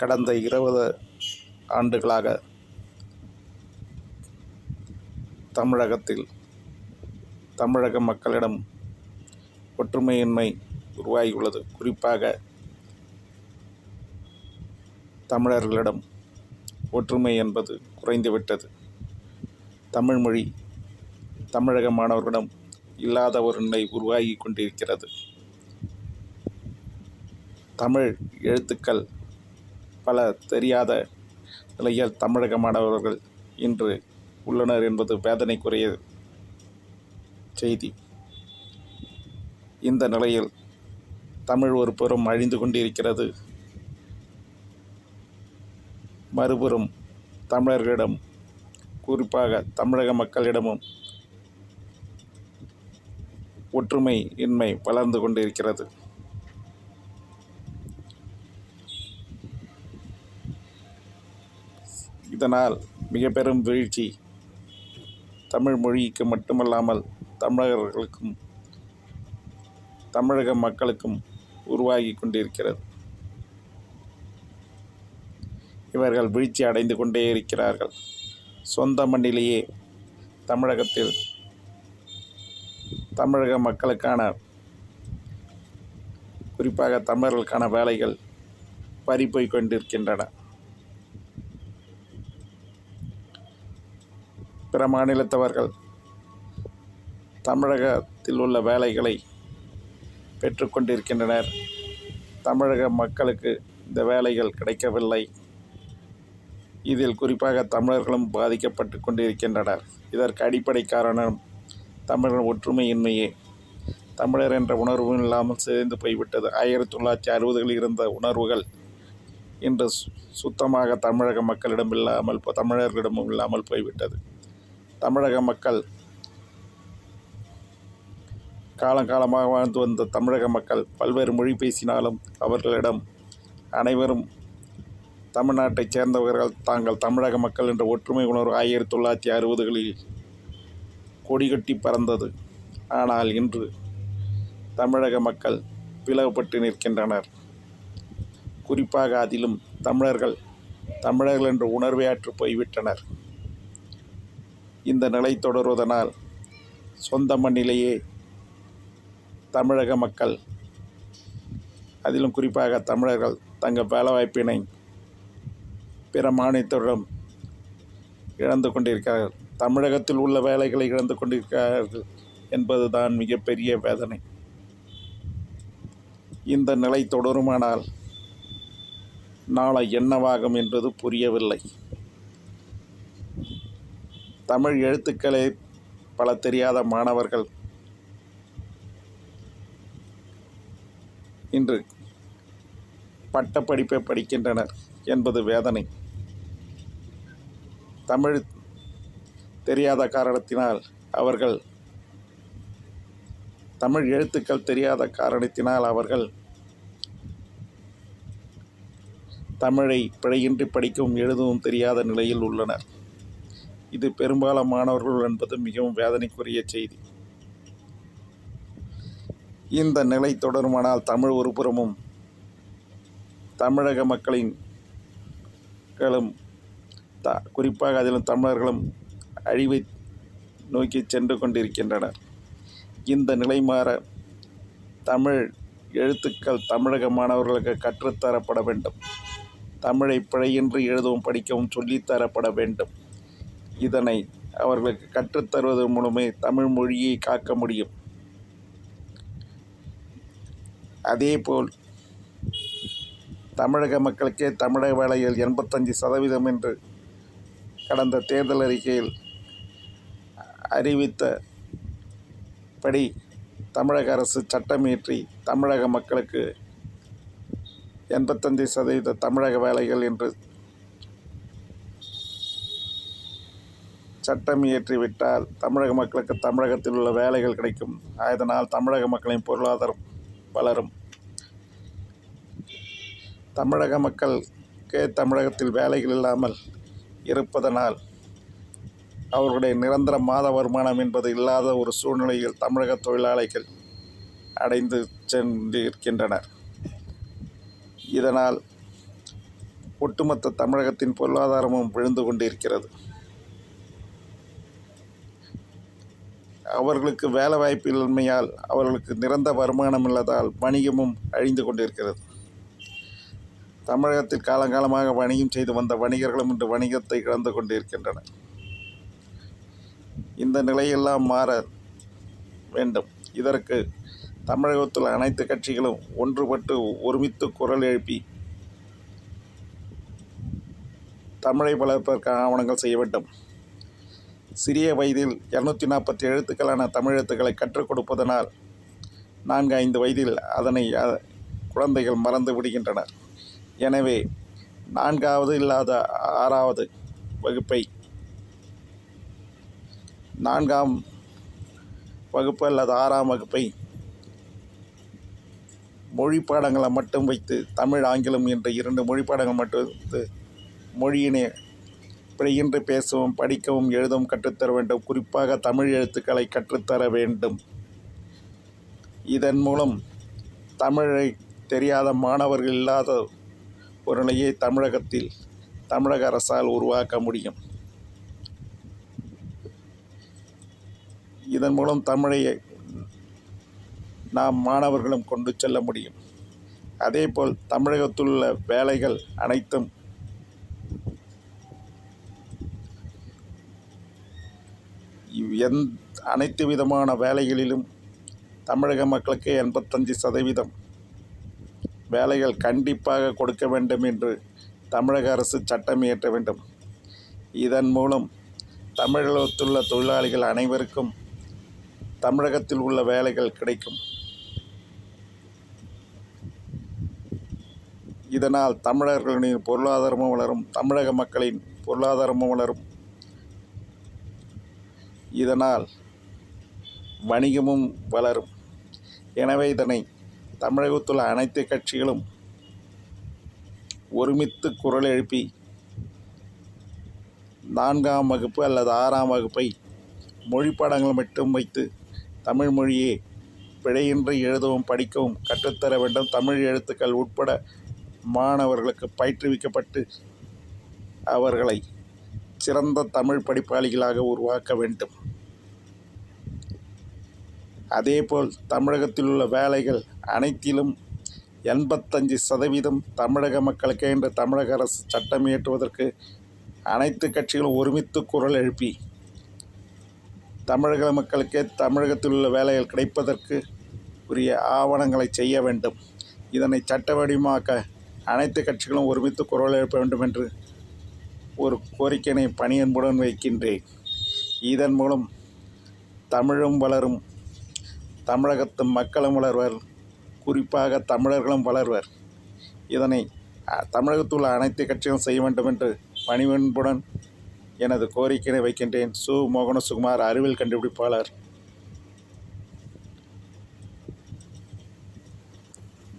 கடந்த இருபது ஆண்டுகளாக தமிழகத்தில் தமிழக மக்களிடம் ஒற்றுமையின்மை உருவாகியுள்ளது. குறிப்பாக தமிழர்களிடம் ஒற்றுமை என்பது குறைந்துவிட்டது. தமிழ்மொழி தமிழக மாணவர்களிடம் இல்லாத ஒரு நிலை உருவாகி கொண்டிருக்கிறது. தமிழ் எழுத்துக்கள் பல தெரியாத நிலையில் தமிழக மாணவர்கள் இன்று உள்ளனர் என்பது வேதனைக்குரிய செய்தி. இந்த நிலையில் தமிழ் ஒரு புறம் அழிந்து கொண்டிருக்கிறது. மறுபுறம் தமிழர்களிடம் குறிப்பாக தமிழக மக்களிடமும் ஒற்றுமை இன்மை வளர்ந்து கொண்டிருக்கிறது. இதனால் மிக பெரும் வீழ்ச்சி தமிழ் மொழிக்கு மட்டுமல்லாமல் தமிழர்களுக்கும் தமிழக மக்களுக்கும் உருவாகி கொண்டிருக்கிறது. இவர்கள் வீழ்ச்சி அடைந்து கொண்டே இருக்கிறார்கள். சொந்த மண்ணிலேயே தமிழகத்தில் தமிழக மக்களுக்கான குறிப்பாக தமிழர்களுக்கான வேலைகள் பறிப்போய் கொண்டிருக்கின்றன. பிற மாநிலத்தவர்கள் தமிழகத்தில் உள்ள வேலைகளை பெற்றுக்கொண்டிருக்கின்றனர் தமிழக மக்களுக்கு இந்த வேலைகள் கிடைக்கவில்லை. இதில் குறிப்பாக தமிழர்களும் பாதிக்கப்பட்டு கொண்டிருக்கின்றனர். இதற்கு அடிப்படை காரணம் தமிழர் ஒற்றுமையின்மையே. தமிழர் என்ற உணர்வு இல்லாமல் சிதைந்து போய்விட்டது. ஆயிரத்தி தொள்ளாயிரத்தி அறுபதுகளில் இருந்த உணர்வுகள் இன்று சு- சுத்தமாக தமிழக மக்களிடம் இல்லாமல் இப்போ தமிழர்களிடமும் இல்லாமல் போய்விட்டது. தமிழக மக்கள். காலங்காலமாக வாழ்ந்து வந்த தமிழக மக்கள் பல்வேறு மொழி பேசினாலும் அவர்களிடம் அனைவரும் தமிழ்நாட்டைச் சேர்ந்தவர்கள். தாங்கள் தமிழக மக்கள் என்ற ஒற்றுமை உணர்வு ஆயிரத்தி தொள்ளாயிரத்தி அறுபதுகளில் கொடிகட்டி பறந்தது. ஆனால் இன்று தமிழக மக்கள் பிளவுபட்டு நிற்கின்றனர். குறிப்பாக அதிலும் தமிழர்கள் தமிழர்கள் என்ற உணர்வையாற்று போய்விட்டனர். இந்த நிலை தொடர்வதனால் சொந்த மண்ணிலேயே தமிழக மக்கள் அதிலும் குறிப்பாக தமிழர்கள் தங்கள் வேலைவாய்ப்பினை பிற மாநிலத்திடம் இழந்து கொண்டிருக்கிறார்கள். தமிழகத்தில் உள்ள வேலைகளை இழந்து கொண்டிருக்கிறார்கள் என்பதுதான் மிகப்பெரிய வேதனை. இந்த நிலை தொடருமானால் நாளை என்னவாகும் என்பது புரியவில்லை. தமிழ் எழுத்துக்களை பல தெரியாத மாணவர்கள் இன்று பட்டப்படிப்பை படிக்கின்றனர் என்பது வேதனை. தமிழ் தெரியாத காரணத்தினால் அவர்கள் தமிழ் எழுத்துக்கள் தெரியாத காரணத்தினால் அவர்கள் தமிழை பிழையின்றி படிக்கவும் எழுதவும் தெரியாத நிலையில் உள்ளனர். இது பெரும்பாலான மாணவர்கள் என்பது மிகவும் வேதனைக்குரிய செய்தி. இந்த நிலை தொடருமானால் தமிழ் ஒருபுறமும் தமிழக மக்களின் களும் த குறிப்பாக அதிலும் தமிழர்களும் அழிவை நோக்கி சென்று கொண்டிருக்கின்றனர். இந்த நிலை மாற தமிழ் எழுத்துக்கள் தமிழக மாணவர்களுக்கு கற்றுத்தரப்பட வேண்டும். தமிழை பிழையின்றி எழுதவும் படிக்கவும் சொல்லித்தரப்பட வேண்டும். இதனை அவர்களுக்கு கற்றுத்தருவதன் மூலமே தமிழ் மொழியை காக்க முடியும். அதேபோல் தமிழக மக்களுக்கே தமிழக வேலையில் எண்பத்தஞ்சு சதவீதம் என்று கடந்த தேர்தல் அறிக்கையில் அறிவித்தபடி தமிழக அரசு சட்டமியற்றி தமிழக மக்களுக்கு எண்பத்தஞ்சு சதவீத தமிழக வேலைகள் என்று சட்டம் இயற்றிவிட்டால் தமிழக மக்களுக்கு தமிழகத்தில் உள்ள வேலைகள் கிடைக்கும். அதனால் தமிழக மக்களின் பொருளாதாரம் வளரும். தமிழக மக்களுக்கே தமிழகத்தில் வேலைகள் இல்லாமல் இருப்பதனால் அவர்களுடைய நிரந்தர மாத வருமானம் என்பது இல்லாத ஒரு சூழ்நிலையில் தமிழக தொழிலாளிகள் அடைந்து சென்றிருக்கின்றனர். இதனால் ஒட்டுமொத்த தமிழகத்தின் பொருளாதாரமும் விழுந்து கொண்டிருக்கிறது. அவர்களுக்கு வேலை வாய்ப்பு இன்மையால் அவர்களுக்கு நிறந்த வருமானம் இல்லாதால் வணிகமும் அழிந்து கொண்டிருக்கிறது. தமிழகத்தில் காலங்காலமாக வணிகம் செய்து வந்த வணிகர்களும் இன்று வணிகத்தை இழந்து கொண்டிருக்கின்றனர். இந்த நிலையெல்லாம் மாற வேண்டும். இதற்கு தமிழகத்தில் அனைத்து கட்சிகளும் ஒன்றுபட்டு ஒருமித்து குரல் எழுப்பி தமிழை வளர்ப்பதற்கான ஆவணங்கள் செய்ய வேண்டும். சிறிய வயதில் இரநூத்தி நாற்பத்தி எழுத்துக்களான தமிழ் எழுத்துக்களை கற்றுக் கொடுப்பதனால் நான்கு ஐந்து வயதில் அதனை குழந்தைகள் மறந்து விடுகின்றனர். எனவே நான்காவது இல்லாத ஆறாவது வகுப்பை நான்காம் வகுப்பு அல்லது ஆறாம் வகுப்பை மொழி பாடங்களை மட்டும் வைத்து தமிழ் ஆங்கிலம் என்ற இரண்டு மொழி பாடங்கள் மட்டும் வைத்து மொழியினை பிழையின்றி பேசவும் படிக்கவும் எழுதவும் கற்றுத்தர வேண்டும். குறிப்பாக தமிழ் எழுத்துக்களை கற்றுத்தர வேண்டும். இதன் மூலம் தமிழை தெரியாத மாணவர்கள் இல்லாத ஒரு நிலையை தமிழகத்தில் தமிழக அரசால் உருவாக்க முடியும். இதன் மூலம் தமிழை நாம் மாணவர்களும் கொண்டு செல்ல முடியும். அதேபோல் தமிழகத்தில் உள்ள வேலைகள் அனைத்தும் எந் அனைத்து விதமான வேலைகளிலும் தமிழக மக்களுக்கு எண்பத்தஞ்சு சதவீதம் வேலைகள் கண்டிப்பாக கொடுக்க வேண்டும் என்று தமிழக அரசு சட்டம் இயற்ற வேண்டும். இதன் மூலம் தமிழகத்துள்ள தொழிலாளிகள் அனைவருக்கும் தமிழகத்தில் உள்ள வேலைகள் கிடைக்கும். இதனால் தமிழர்களின் பொருளாதாரமும் வளரும் தமிழக மக்களின் பொருளாதாரமும் வளரும். இதனால் வணிகமும் வளரும். எனவே இதனை தமிழகத்துள்ள அனைத்து கட்சிகளும் ஒருமித்து குரல் எழுப்பி நான்காம் வகுப்பு அல்லது ஆறாம் வகுப்பை மொழி பாடங்கள் மட்டும் வைத்து தமிழ்மொழியை பிழையின்றி எழுதவும் படிக்கவும் கற்றுத்தர வேண்டும். தமிழ் எழுத்துக்கள் உட்பட மாணவர்களுக்கு பயிற்றுவிக்கப்பட்டு அவர்களை சிறந்த தமிழ் படிப்பாளிகளாக உருவாக்க வேண்டும். அதேபோல் தமிழகத்தில் உள்ள வேலைகள் அனைத்திலும் எண்பத்தஞ்சு சதவீதம் தமிழக மக்களுக்கே என்று தமிழக அரசு சட்டம் இயற்றுவதற்கு அனைத்து கட்சிகளும் ஒருமித்து குரல் எழுப்பி தமிழக மக்களுக்கே தமிழகத்தில் உள்ள வேலைகள் கிடைப்பதற்கு உரிய ஆவணங்களை செய்ய வேண்டும். இதனை சட்ட வடிவமாக்க அனைத்து கட்சிகளும் ஒருமித்து குரல் எழுப்ப வேண்டும் என்று ஒரு கோரிக்கையினை பணியன்புடன் வைக்கின்றேன். இதன் மூலம் தமிழும் வளரும் தமிழகத்து மக்களும் வளர்வர் குறிப்பாக தமிழர்களும் வளர்வர். இதனை தமிழகத்தில் உள்ள அனைத்து கட்சிகளும் செய்ய வேண்டும் என்று பணிவன்புடன் எனது கோரிக்கையை வைக்கின்றேன். சு. மோகனசுகுமார் அறிவியல் கண்டுபிடிப்பாளர்.